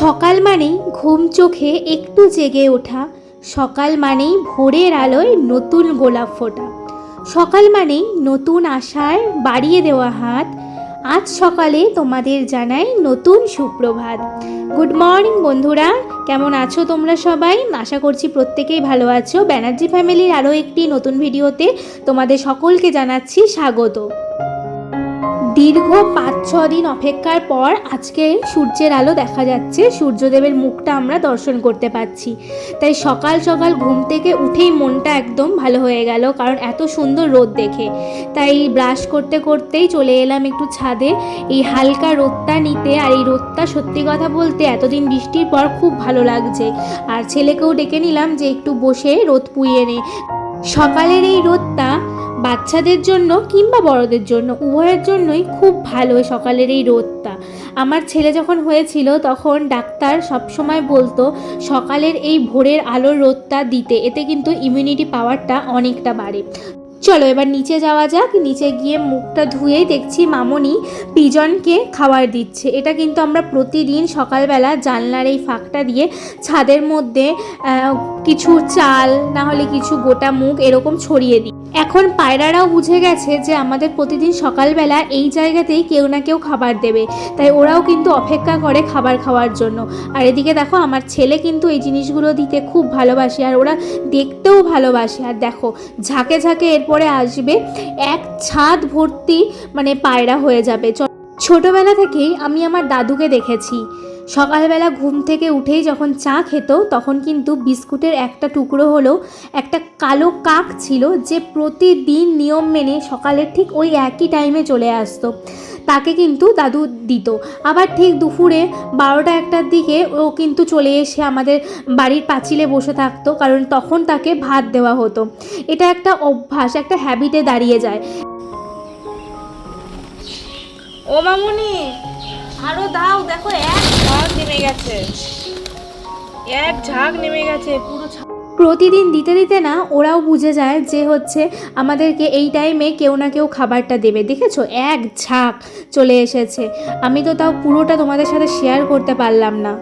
সকাল মানেই ঘুম চোখে একটু জেগে ওঠা, সকাল মানেই ভোরের আলোয় নতুন গোলাপ ফোটা, সকাল মানেই নতুন আশায় বাড়িয়ে দেওয়া হাত, আজ সকালে তোমাদের জানাই নতুন সুপ্রভাত। গুড মর্নিং বন্ধুরা, কেমন আছো তোমরা সবাই? আশা করছি প্রত্যেকেই ভালো আছো। ব্যানার্জি ফ্যামিলির আরও একটি নতুন ভিডিওতে তোমাদের সকলকে জানাচ্ছি স্বাগত। দীর্ঘ পাঁচ, ছ দিন অপেক্ষার পর আজকে সূর্যের আলো দেখা যাচ্ছে। সূর্যদেবের মুখটা আমরা দর্শন করতে পাচ্ছি। তাই সকাল সকাল ঘুম থেকে উঠেই মনটা একদম ভালো হয়ে গেল, কারণ এত সুন্দর রোদ দেখে। তাই ব্রাশ করতে, করতেই চলে এলাম একটু ছাদে। এই হালকা রোদটা নিতে আর এই রোদটা সত্যি কথা বলতে এতদিন বৃষ্টির পর খুব ভালো লাগছে। আর ছেলেকেও ডেকে নিলাম যে একটু বসে রোদ পুইয়ে নে। সকালের এই রোদটা বাচ্চাদের জন্য কিংবা বড়দের জন্য, উভয়ের জন্যই খুব ভালো সকালের এই রোদটা। আমার ছেলে যখন হয়েছিল তখন ডাক্তার সবসময় বলতো, সকালের এই ভোরের আলোর রোদটা দিতে, এতে কিন্তু ইমিউনিটি পাওয়ারটা অনেকটা বাড়ে। চলো এবার নিচে যাওয়া যাক, নিচে গিয়ে মুখটা ধুয়েই দেখছি মামনি পিজনকে খাবার দিচ্ছে। এটা কিন্তু আমরা প্রতিদিন সকালবেলা জানলার এই ফাঁকটা দিয়ে ছাদের মধ্যে কিছু চাল, না হলে কিছু গোটা মুখ এরকম ছড়িয়ে দিই। এখন পায়রারাও বুঝে গেছে যে আমাদের প্রতিদিন সকালবেলা এই জায়গাতেই কেউ না কেউ খাবার দেবে। তাই ওরাও কিন্তু অপেক্ষা করে খাবার খাওয়ার জন্য। আর এদিকে দেখো, আমার ছেলে কিন্তু এই জিনিসগুলো দিতে খুব ভালোবাসে আর ওরা দেখতেও ভালোবাসে। আর দেখো, ঝাঁকে ঝাঁকে এরপরে আসবে, এক ছাদ ভর্তি মানে পায়রা হয়ে যাবে। ছোটবেলা থেকেই আমি আমার দাদুকে দেখেছি। সকালবেলা ঘুম থেকে উঠেই যখন চা খেত, তখন কিন্তু বিস্কুটের একটা টুকরো হলেও একটা কালো কাক ছিল যে প্রতিদিন নিয়ম মেনে সকালের ঠিক ওই একই টাইমে চলে আসতো। তাকে কিন্তু দাদু দিত। আবার ঠিক দুপুরে বারোটা একটার দিকে ও কিন্তু চলে এসে আমাদের বাড়ির পাঁচিলে বসে থাকতো, কারণ তখন তাকে ভাত দেওয়া হতো। এটা একটা অভ্যাস, একটা হ্যাবিটে দাঁড়িয়ে যায়। ও মামুনি, আরও দাও, দেখো এক ঝাঁক নেমে গেছে। এক ঝাঁক নেমে গেছে, পুরো প্রতিদিন দিতে দিতে না, ওরাও বুঝে যায় যে হচ্ছে আমাদেরকে এই টাইমে কেউ না কেউ খাবারটা দেবে। দেখেছ? এক ঝাঁক চলে এসেছে। আমি তো তাও পুরোটা তোমাদের সাথে শেয়ার করতে পারলাম না।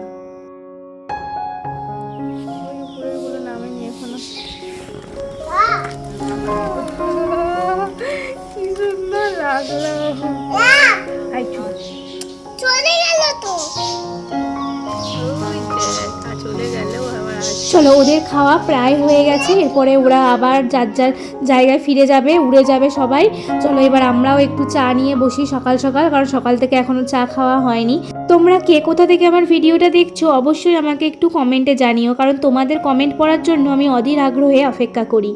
চলো ওদের খাওয়া প্রায় হয়ে গেছে। এরপরে ওরা আবার যার যার জায়গায় ফিরে যাবে উড়ে যাবে সবাই। চলো এবার আমরাও একটু চা নিয়ে বসি সকাল সকাল কারণ সকাল থেকে এখনও চা খাওয়া হয়নি। তোমরা কে কোথা থেকে আমার ভিডিওটা দেখছ অবশ্যই আমাকে একটু কমেন্টে জানিও কারণ তোমাদের কমেন্ট পড়ার জন্য আমি অধীর আগ্রহে অপেক্ষা করি।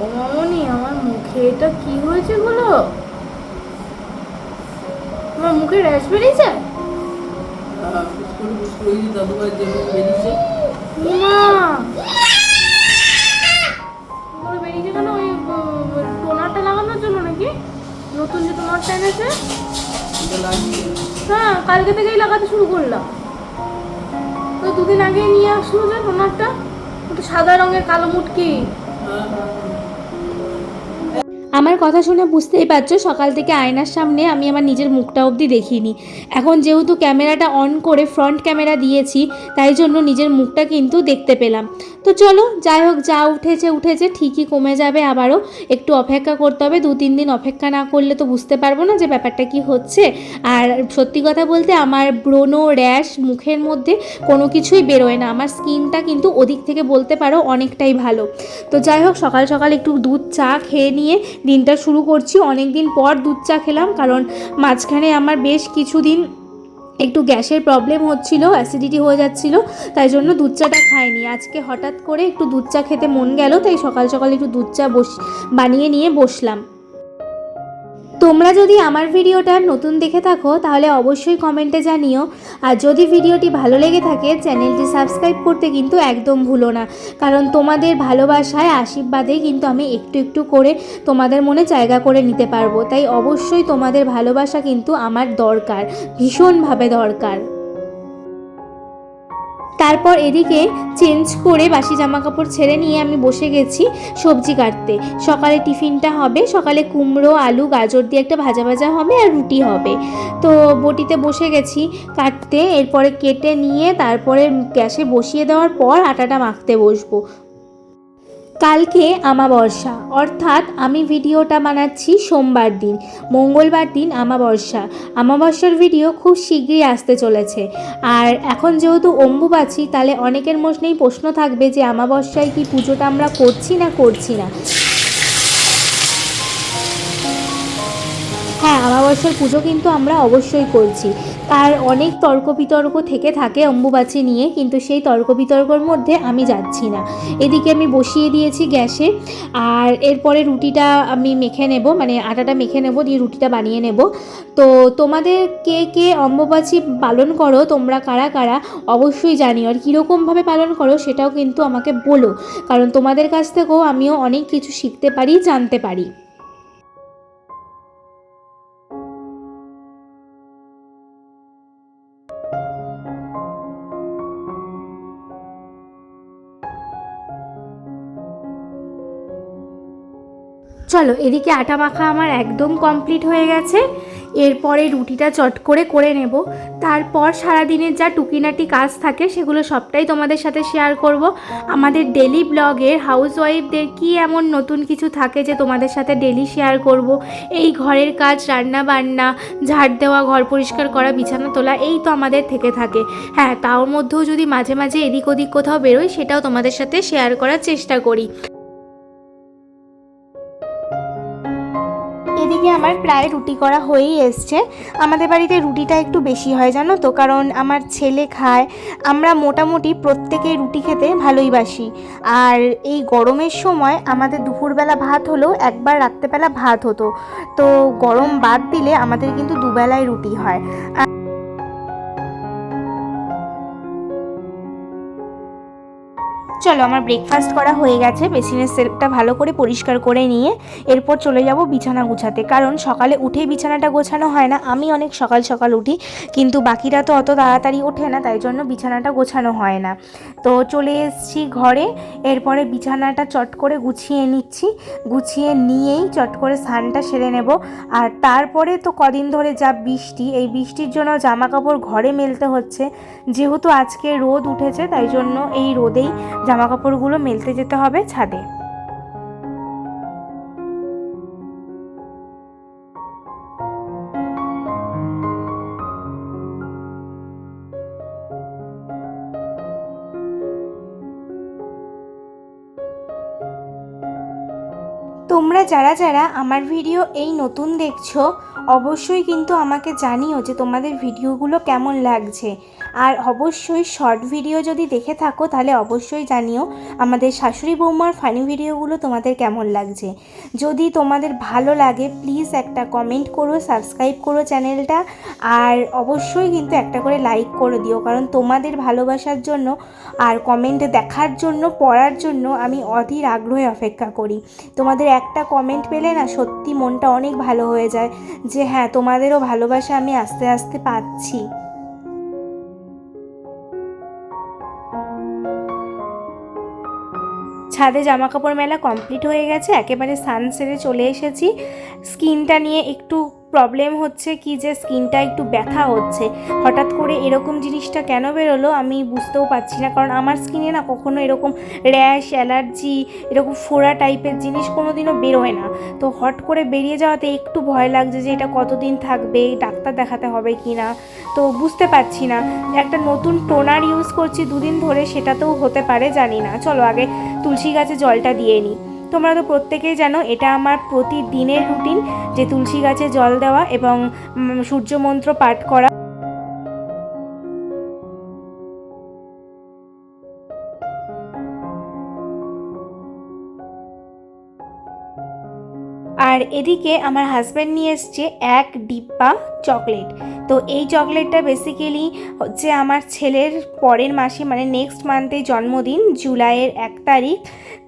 ও মামনি আমার মুখে এটা কি হয়েছে বলো? আমার মুখে র্যাশ যেমন বেরিয়েছে। মা! ওগুলো বেরিয়েছে ওই টোনারটা লাগানোর জন্য নাকি? নতুন যে টোনারটা এনেছে? হ্যাঁ কালকে থেকেই লাগাতে শুরু করলাম। তো দুদিন আগেই নিয়ে আসলো যে টোনারটা। ওটা সাদা রঙের কালো মুটকি। হ্যাঁ, হ্যাঁ, হ্যাঁ। আমার কথা শুনে বুঝতেই পারছ, সকাল থেকে আয়নার সামনে আমি আমার নিজের মুখটা অবধি দেখিনি। এখন যেহেতু ক্যামেরাটা অন করে ফ্রন্ট ক্যামেরা দিয়েছি, তাই জন্য নিজের মুখটা কিন্তু দেখতে পেলাম। তো চলো, যাই হোক, যা উঠেছে উঠেছে, ঠিকই কমে যাবে আবারও। একটু অপেক্ষা করতে হবে, দু তিন দিন অপেক্ষা না করলে তো বুঝতে পারব না যে ব্যাপারটা কি হচ্ছে। আর সত্যি কথা বলতে আমার ব্রণ র্যাশ মুখের মধ্যে কোনো কিছুই বেরোয় না। আমার স্কিনটা কিন্তু ওদিক থেকে বলতে পারো অনেকটাই ভালো। তো যাই হোক, সকাল সকাল একটু দুধ চা খেয়ে নিয়ে দিনটা শুরু করছি অনেক দিন পর দুধ চা খেলাম, কারণ মাঝখানে আমার বেশ কিছুদিন একটু গ্যাসের প্রবলেম হচ্ছিল, অ্যাসিডিটি হয়ে যাচ্ছিল, তাই জন্য দুধ চাটা খাইনি। আজকে হঠাৎ করে একটু দুধ চা খেতে মন গেল, তাই সকাল সকাল একটু দুধ চা বস, বানিয়ে নিয়ে বসলাম। তোমরা যদি আমার ভিডিওটা নতুন দেখে থাকো, তাহলে অবশ্যই কমেন্টে জানিও। আর যদি ভিডিওটি ভালো লেগে থাকে, চ্যানেলটি সাবস্ক্রাইব করতে কিন্তু একদম ভুলো না। কারণ তোমাদের ভালোবাসায়, আশীর্বাদে কিন্তু আমি একটু একটু করে তোমাদের মনে জায়গা করে নিতে পারব। তাই অবশ্যই তোমাদের ভালোবাসা কিন্তু আমার দরকার, ভীষণভাবে দরকার। তারপর এদিকে চেঞ্জ করে বাসি জামা কাপড় ছেড়ে নিয়ে আমি বসে গেছি সবজি কাটতে। সকালে টিফিনটা হবে, সকালে কুমড়ো, আলু, গাজর দিয়ে একটা ভাজা ভাজা হবে আর রুটি হবে। তো বটিতে বসে গেছি কাটতে, এরপরে কেটে নিয়ে তারপরে গ্যাসে বসিয়ে দেওয়ার পর আটাটা মাখতে বসবো। কালকে আমাবস্যা অর্থাৎ আমি ভিডিওটা বানাচ্ছি সোমবার দিন, মঙ্গলবার দিন আমাবস্যা আমাবস্যার ভিডিও খুব শীঘ্রই আসতে চলেছে। আর এখন যেহেতু অম্বুবাচী, তাহলে অনেকের মশনেই প্রশ্ন থাকবে যে আমাবস্যায় কি পুজোটা আমরা করছি না করছি না? হ্যাঁ আমাবস্যার পুজো কিন্তু আমরা অবশ্যই করছি। তার অনেক তর্ক বিতর্ক থেকে থাকে অম্বুবাচী নিয়ে, কিন্তু সেই তর্ক বিতর্কর মধ্যে আমি যাচ্ছি না। এদিকে আমি বসিয়ে দিয়েছি গ্যাসে, আর এরপরে রুটিটা আমি মেখে নেব মানে আটাটা মেখে নেব, দিয়ে রুটিটা বানিয়ে নেব। তো তোমাদের কে কে অম্বুবাচী পালন করো, তোমরা কারা কারা, অবশ্যই জানিও। আর কীরকমভাবে পালন করো সেটাও কিন্তু আমাকে বলো, কারণ তোমাদের কাছ থেকেও আমিও অনেক কিছু শিখতে পারি, জানতে পারি। চলো, এদিকে আটা মাখা আমার একদম কমপ্লিট হয়ে গেছে। এরপরে রুটিটা চট করে করে নেব। তারপর সারাদিনের যা টুকিনাটি কাজ থাকে, সেগুলো সবটাই তোমাদের সাথে শেয়ার করব। আমাদের ডেলি ব্লগের হাউস ওয়াইফদের কী এমন নতুন কিছু থাকে যে তোমাদের সাথে ডেলি শেয়ার করব? এই ঘরের কাজ রান্না বান্না ঝাড় দেওয়া, ঘর পরিষ্কার করা, বিছানা তোলা, এই তো আমাদের থেকে থাকে। হ্যাঁ তার মধ্যেও যদি মাঝে মাঝে এদিক ওদিক কোথাও বেরোই, সেটাও তোমাদের সাথে শেয়ার করার চেষ্টা করি। আমার প্রায় রুটি করা হয়েই এসছে। আমাদের বাড়িতে রুটিটা একটু বেশি হয়, জানো তো? কারণ আমার ছেলে খায়। আমরা মোটামুটি প্রত্যেকে রুটি খেতে ভালোই বাসি। আর এই গরমের সময় আমাদের দুপুরবেলা ভাত হলেও একবার রাত্রেবেলা ভাত হতো। তো গরম বাদ দিলে আমাদের কিন্তু দুবেলায় রুটি হয়। চলো, আমার ব্রেকফাস্ট করা হয়ে গেছে। মেশিনের সেলফটা ভালো করে পরিষ্কার করে নিয়ে এরপর চলে যাব বিছানা গুছাতে। কারণ সকালে উঠেই বিছানাটা গোছানো হয় না। আমি অনেক সকাল সকাল উঠি, কিন্তু বাকিরা তো অত তাড়াতাড়ি ওঠে না, তাই জন্য বিছানাটা গোছানো হয় না। তো চলে এসেছি ঘরে। এরপরে বিছানাটা চট করে গুছিয়ে নিচ্ছি। গুছিয়ে নিয়েই চট করে স্নানটা সেরে নেব। আর তারপরে তো কদিন ধরে যা বৃষ্টি, এই বৃষ্টির জন্য জামা কাপড় ঘরে মেলতে হচ্ছে। যেহেতু আজকে রোদ উঠেছে, তাই জন্য এই রোদেই জামা কাপড়গুলো মেলতে যেতে হবে ছাদে। তোমরা যারা যারা আমার ভিডিও এই নতুন দেখছ, অবশ্যই কিন্তু আমাকে জানিও যে তোমাদের ভিডিওগুলো কেমন লাগছে। আর অবশ্যই শর্ট ভিডিও যদি দেখে থাকো, তাহলে অবশ্যই জানিও আমাদের শাশুড়ি বৌমার ফানি ভিডিওগুলো তোমাদের কেমন লাগছে। যদি তোমাদের ভালো লাগে প্লিজ একটা কমেন্ট করো সাবস্ক্রাইব করো চ্যানেলটা আর অবশ্যই কিন্তু একটা করে লাইক করে দিও, কারণ তোমাদের ভালোবাসার জন্য আর কমেন্ট দেখার জন্য, পড়ার জন্য আমি অধীর আগ্রহে অপেক্ষা করি। তোমাদের একটা কমেন্ট পেলে না সত্যি মনটা অনেক ভালো হয়ে যায় যে হ্যাঁ তোমাদেরও ভালোবাসা আমি আস্তে আস্তে পাচ্ছি। ছাদে জামা কাপড় মেলা কমপ্লিট হয়ে গেছে, একেবারে সান সেরে চলে এসেছি। স্কিনটা নিয়ে একটু প্রবলেম হচ্ছে, কি যে স্কিনটা একটু ব্যথা হচ্ছে। হঠাৎ করে এরকম জিনিসটা কেন বেরোলো আমি বুঝতেও পারছি না, কারণ আমার স্কিনে না কখনো এরকম র্যাশ অ্যালার্জি এরকম ফোড়া টাইপের জিনিস কোনো দিনও বেরোয় না। তো হট করে বেরিয়ে যাওয়াতে একটু ভয় লাগছে যে এটা কতদিন থাকবে, ডাক্তার দেখাতে হবে কি না তো বুঝতে পারছি না, একটা নতুন টোনার ইউজ করছি দুদিন ধরে সেটাতেও হতে পারে, জানি না। চলো আগে তুলসী গাছে জলটা দিয়ে নিই তোমরা তো প্রত্যেকেই জানো, এটা আমার প্রতিদিনের রুটিন যে তুলসী গাছে জল দেওয়া এবং সূর্য মন্ত্র পাঠ করা। আর আর এদিকে আমার হাজব্যান্ড নিয়ে এসছে এক ডিব্বা চকলেট তো এই চকলেটটা বেসিক্যালি হচ্ছে আমার ছেলের পরের মাসে মানে নেক্সট মান্থে জন্মদিন, জুলাইয়ের এক তারিখ।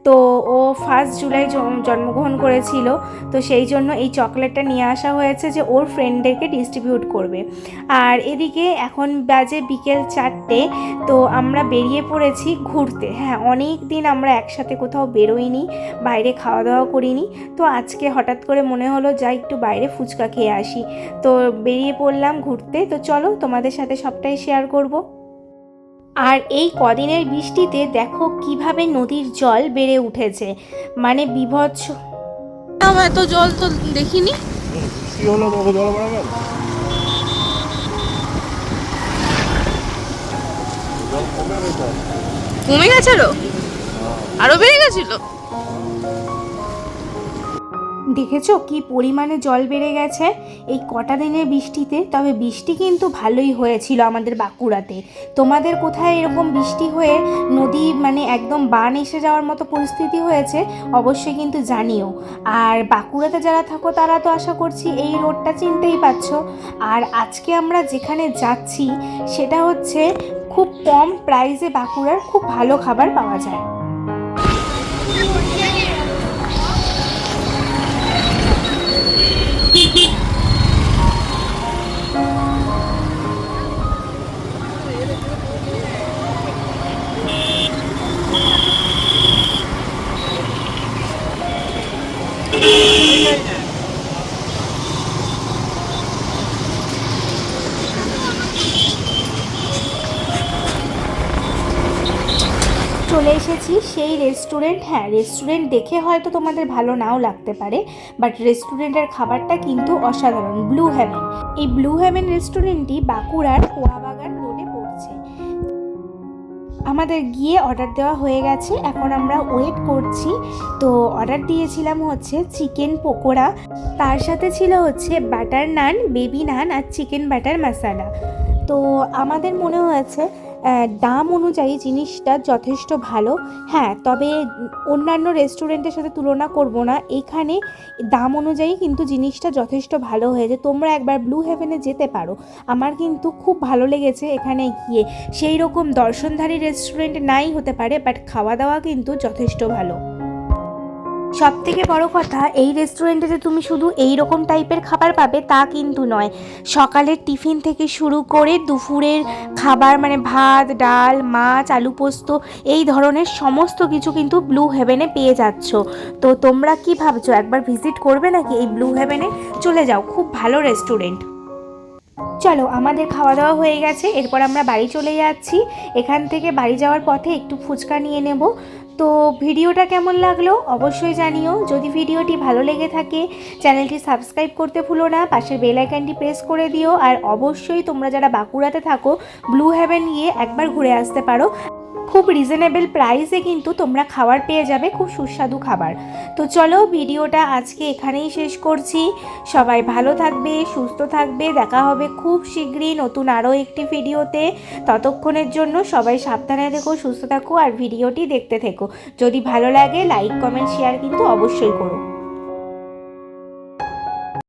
তো ও ফার্স্ট জুলাই জন্মগ্রহণ করেছিল। তো সেই জন্য এই চকলেটটা নিয়ে আসা হয়েছে যে ওর ফ্রেন্ডদেরকে ডিস্ট্রিবিউট করবে। আর এদিকে এখন বাজে বিকেল চারটে, তো আমরা বেরিয়ে পড়েছি ঘুরতে। হ্যাঁ অনেক দিন আমরা একসাথে কোথাও বেরোইনি, বাইরে খাওয়া দাওয়া করিনি। তো আজকে হঠাৎ করে মনে হলো, যাই একটু বাইরে ফুচকা খেয়ে আসি। তো বেরিয়ে পড়লাম ঘুরতে তো চলো তোমাদের সাথে সবটাই শেয়ার করব। আর এই কদিনের বৃষ্টিতে দেখো কীভাবে নদীর জল বেড়ে উঠেছে। মানে বিভৎস। এত জল তো দেখিনি। কি হলো তোকে জল কমে গেছে আরও বেড়ে গেছিল? দেখেছ কি পরিমাণে জল বেড়ে গেছে? এই কটা দিনের বৃষ্টিতে, তবে বৃষ্টি কিন্তু ভালোই হয়েছিল আমাদের বাঁকুড়াতে। তোমাদের কোথায় এরকম বৃষ্টি হয়ে নদী মানে একদম বান এসে যাওয়ার মতো পরিস্থিতি হয়েছে? অবশ্যই কিন্তু জানিও। আর বাঁকুড়াতে যারা থাকো, তারা তো আশা করছি এই রোডটা চিনতেই পারছ। আর আজকে আমরা যেখানে যাচ্ছি, সেটা হচ্ছে খুব কম প্রাইসে বাঁকুড়ার খুব ভালো খাবার পাওয়া যায়। সেই রেস্টুরেন্ট হ্যাঁ রেস্টুরেন্ট দেখে হয়তো তোমাদের ভালো নাও লাগতে পারে বাট রেস্টুরেন্টের খাবারটা কিন্তু অসাধারণ ব্লু হ্যাভেন এই ব্লু হ্যাভেন রেস্টুরেন্টটি বাঁকুড়ার পোয়াবাগান রোডে পড়ছে। আমাদের গিয়ে অর্ডার দেওয়া হয়ে গেছে, এখন আমরা ওয়েট করছি। তো অর্ডার দিয়েছিলাম হচ্ছে চিকেন পকোড়া, তার সাথে ছিল হচ্ছে বাটার নান বেবি নান আর চিকেন বাটার মশালা তো আমাদের মনে হয়েছে দাম অনুযায়ী জিনিসটা যথেষ্ট ভালো। হ্যাঁ তবে অন্যান্য রেস্টুরেন্টের সাথে তুলনা করব না। এখানে দাম অনুযায়ী কিন্তু জিনিসটা যথেষ্ট ভালো হয়েছে। তোমরা একবার ব্লু হেভেনে যেতে পারো। আমার কিন্তু খুব ভালো লেগেছে এখানে গিয়ে। সেই রকম দর্শনধারী রেস্টুরেন্ট নাই হতে পারে বাট খাওয়া দাওয়া কিন্তু যথেষ্ট ভালো। সব থেকে বড় কথা, এই রেস্টুরেন্টে যে তুমি শুধু এই রকম টাইপের খাবার পাবে তা কিন্তু নয়। সকালের টিফিন থেকে শুরু করে দুপুরের খাবার মানে ভাত, ডাল, মাছ, আলু পোস্ত, এই ধরনের সমস্ত কিছু কিন্তু ব্লু হেভেনে পেয়ে যাচ্ছ। তো তোমরা কি ভাবছ, একবার ভিজিট করবে নাকি এই ব্লু হেভেনে চলে যাও, খুব ভালো রেস্টুরেন্ট চলো, আমাদের খাওয়া দাওয়া হয়ে গেছে, এরপর আমরা বাড়ি চলে যাচ্ছি। এখান থেকে বাড়ি যাওয়ার পথে একটু ফুচকা নিয়ে নেব। তো ভিডিওটা কেমন লাগল অবশ্যই জানিও। যদি ভিডিওটি ভালো লেগে থাকে, চ্যানেলটি সাবস্ক্রাইব করতে ভুলো না পাশের বেল আইকনটি প্রেস করে দিও। আর অবশ্যই তোমরা যারা বাঁকুড়াতে থাকো, ব্লু হ্যাভেন নিয়ে একবার ঘুরে আসতে পারো। খুব রিজনেবল প্রাইসে কিন্তু তোমরা খাবার পেয়ে যাবে, খুব সুস্বাদু খাবার। তো চলো ভিডিওটা আজকে এখানেই শেষ করছি। সবাই ভালো থাকবে, সুস্থ থাকবে। দেখা হবে খুব শীঘ্রই নতুন আরও একটি ভিডিওতে। ততক্ষণের জন্য সবাই সাবধানে থেকো, সুস্থ থাকো আর ভিডিওটি দেখতে থেকো। যদি ভালো লাগে লাইক কমেন্ট শেয়ার কিন্তু অবশ্যই করো।